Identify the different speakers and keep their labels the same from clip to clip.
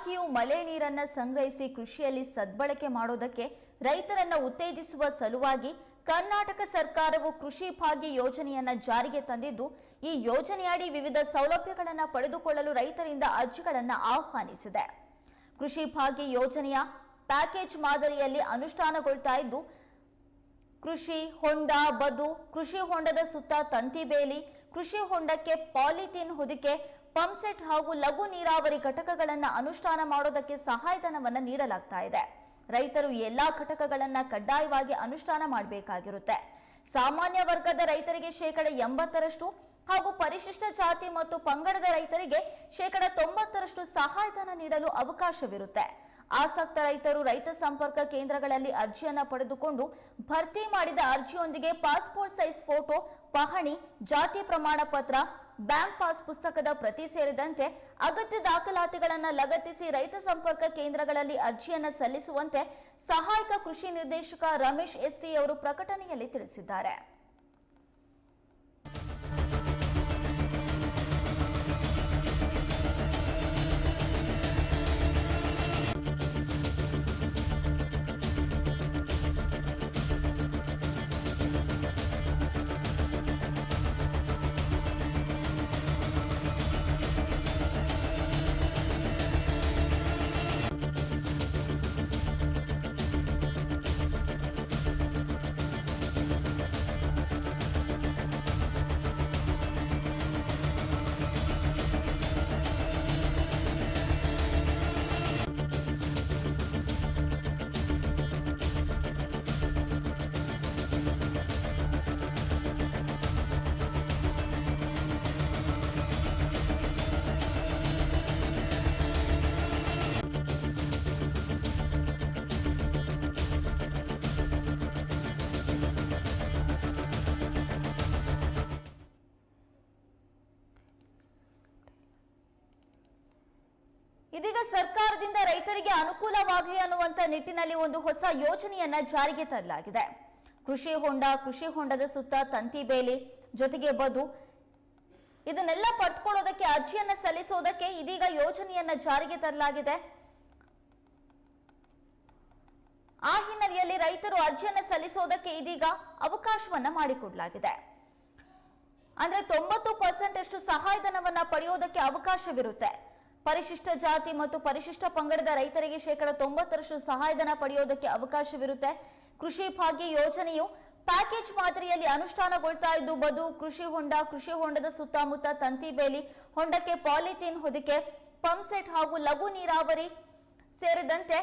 Speaker 1: ಇಲಾಖೆಯು ಮಳೆ ನೀರನ್ನು ಸಂಗ್ರಹಿಸಿ ಕೃಷಿಯಲ್ಲಿ ಸದ್ಬಳಕೆ ಮಾಡೋದಕ್ಕೆ ರೈತರನ್ನು ಉತ್ತೇಜಿಸುವ ಸಲುವಾಗಿ ಕರ್ನಾಟಕ ಸರ್ಕಾರವು ಕೃಷಿ ಭಾಗ್ಯ ಯೋಜನೆಯನ್ನ ಜಾರಿಗೆ ತಂದಿದ್ದು, ಈ ಯೋಜನೆಯಡಿ ವಿವಿಧ ಸೌಲಭ್ಯಗಳನ್ನು ಪಡೆದುಕೊಳ್ಳಲು ರೈತರಿಂದ ಅರ್ಜಿಗಳನ್ನು ಆಹ್ವಾನಿಸಿದೆ. ಕೃಷಿ ಭಾಗ್ಯ ಯೋಜನೆಯ ಪ್ಯಾಕೇಜ್ ಮಾದರಿಯಲ್ಲಿ ಅನುಷ್ಠಾನಗೊಳ್ತಾ ಇದ್ದು, ಕೃಷಿ ಹೊಂಡ, ಬದು, ಕೃಷಿ ಹೊಂಡದ ಸುತ್ತ ತಂತಿ ಬೇಲಿ ಕೃಷಿ ಹೊಂಡಕ್ಕೆ ಪಾಲಿಥೀನ್ ಹೊದಿಕೆ ಪಂಪ್ಸೆಟ್ ಹಾಗೂ ಲಘು ನೀರಾವರಿ ಘಟಕಗಳನ್ನು ಅನುಷ್ಠಾನ ಮಾಡೋದಕ್ಕೆ ಸಹಾಯಧನವನ್ನು ನೀಡಲಾಗ್ತಾ ಇದೆ. ರೈತರು ಎಲ್ಲಾ ಘಟಕಗಳನ್ನ ಕಡ್ಡಾಯವಾಗಿ ಅನುಷ್ಠಾನ ಮಾಡಬೇಕಾಗಿರುತ್ತೆ. ಸಾಮಾನ್ಯ ವರ್ಗದ ರೈತರಿಗೆ ಶೇಕಡ ಎಂಬತ್ತರಷ್ಟು ಹಾಗೂ ಪರಿಶಿಷ್ಟ ಜಾತಿ ಮತ್ತು ಪಂಗಡದ ರೈತರಿಗೆ ಶೇಕಡ ತೊಂಬತ್ತರಷ್ಟು ಸಹಾಯಧನ ನೀಡಲು ಅವಕಾಶವಿರುತ್ತೆ. ಆಸಕ್ತ ರೈತರು ರೈತ ಸಂಪರ್ಕ ಕೇಂದ್ರಗಳಲ್ಲಿ ಅರ್ಜಿಯನ್ನ ಪಡೆದುಕೊಂಡು ಭರ್ತಿ ಮಾಡಿದ ಅರ್ಜಿಯೊಂದಿಗೆ ಪಾಸ್ಪೋರ್ಟ್ ಸೈಜ್ ಫೋಟೋ, ಪಹಣಿ, ಜಾತಿ ಪ್ರಮಾಣ ಪತ್ರ ಬ್ಯಾಂಕ್ ಪಾಸ್ ಪುಸ್ತಕದ ಪ್ರತಿ ಸೇರಿದಂತೆ ಅಗತ್ಯ ದಾಖಲಾತಿಗಳನ್ನು ಲಗತ್ತಿಸಿ ರೈತ ಸಂಪರ್ಕ ಕೇಂದ್ರಗಳಲ್ಲಿ ಅರ್ಜಿಯನ್ನು ಸಲ್ಲಿಸುವಂತೆ ಸಹಾಯಕ ಕೃಷಿ ನಿರ್ದೇಶಕ ರಮೇಶ್ ಎಸ್ಟಿ ಅವರು ಪ್ರಕಟಣೆಯಲ್ಲಿ ತಿಳಿಸಿದ್ದಾರೆ. ಇದೀಗ ಸರ್ಕಾರದಿಂದ ರೈತರಿಗೆ ಅನುಕೂಲವಾಗಲಿ ಅನ್ನುವಂತ ನಿಟ್ಟಿನಲ್ಲಿ ಒಂದು ಹೊಸ ಯೋಜನೆಯನ್ನ ಜಾರಿಗೆ ತರಲಾಗಿದೆ. ಕೃಷಿ ಹೊಂಡ, ಕೃಷಿ ಹೊಂಡದ ಸುತ್ತ ತಂತಿ ಬೇಲಿ ಜೊತೆಗೆ ಬದು ಇದನ್ನೆಲ್ಲ ಪಡ್ಕೊಳ್ಳೋದಕ್ಕೆ, ಅರ್ಜಿಯನ್ನ ಸಲ್ಲಿಸೋದಕ್ಕೆ ಇದೀಗ ಯೋಜನೆಯನ್ನ ಜಾರಿಗೆ ತರಲಾಗಿದೆ. ಆ ಹಿನ್ನೆಲೆಯಲ್ಲಿ ರೈತರು ಅರ್ಜಿಯನ್ನ ಸಲ್ಲಿಸೋದಕ್ಕೆ ಇದೀಗ ಅವಕಾಶವನ್ನ ಮಾಡಿಕೊಡಲಾಗಿದೆ. ಅಂದ್ರೆ ತೊಂಬತ್ತು ಪರ್ಸೆಂಟ್ ಅಷ್ಟು ಸಹಾಯಧನವನ್ನ ಪಡೆಯೋದಕ್ಕೆ ಅವಕಾಶವಿರುತ್ತೆ. ಪರಿಶಿಷ್ಟ ಜಾತಿ ಮತ್ತು ಪರಿಶಿಷ್ಟ ಪಂಗಡದ ರೈತರಿಗೆ ಶೇಕಡ ತೊಂಬತ್ತರಷ್ಟು ಸಹಾಯಧನ ಪಡೆಯೋದಕ್ಕೆ ಅವಕಾಶವಿರುತ್ತೆ. ಕೃಷಿ ಭಾಗ್ಯ ಯೋಜನೆಯು ಪ್ಯಾಕೇಜ್ ಮಾದರಿಯಲ್ಲಿ ಅನುಷ್ಠಾನಗೊಳ್ತಾ ಇದ್ದು, ಬದು, ಕೃಷಿ ಹೊಂಡ, ಕೃಷಿ ಹೊಂಡದ ಸುತ್ತಮುತ್ತ ತಂತಿ ಬೇಲಿ, ಹೊಂಡಕ್ಕೆ ಪಾಲಿಥೀನ್ ಹೊದಿಕೆ ಪಂಪ್ಸೆಟ್ ಹಾಗೂ ಲಘು ನೀರಾವರಿ ಸೇರಿದಂತೆ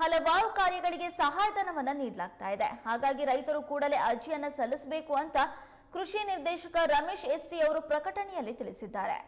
Speaker 1: ಹಲವಾರು ಕಾರ್ಯಗಳಿಗೆ ಸಹಾಯಧನವನ್ನು ನೀಡಲಾಗ್ತಾ ಇದೆ. ಹಾಗಾಗಿ ರೈತರು ಕೂಡಲೇ ಅರ್ಜಿಯನ್ನು ಸಲ್ಲಿಸಬೇಕು ಅಂತ ಕೃಷಿ ನಿರ್ದೇಶಕ ರಮೇಶ್ ಎಸ್ಟಿ ಅವರು ಪ್ರಕಟಣೆಯಲ್ಲಿ ತಿಳಿಸಿದ್ದಾರೆ.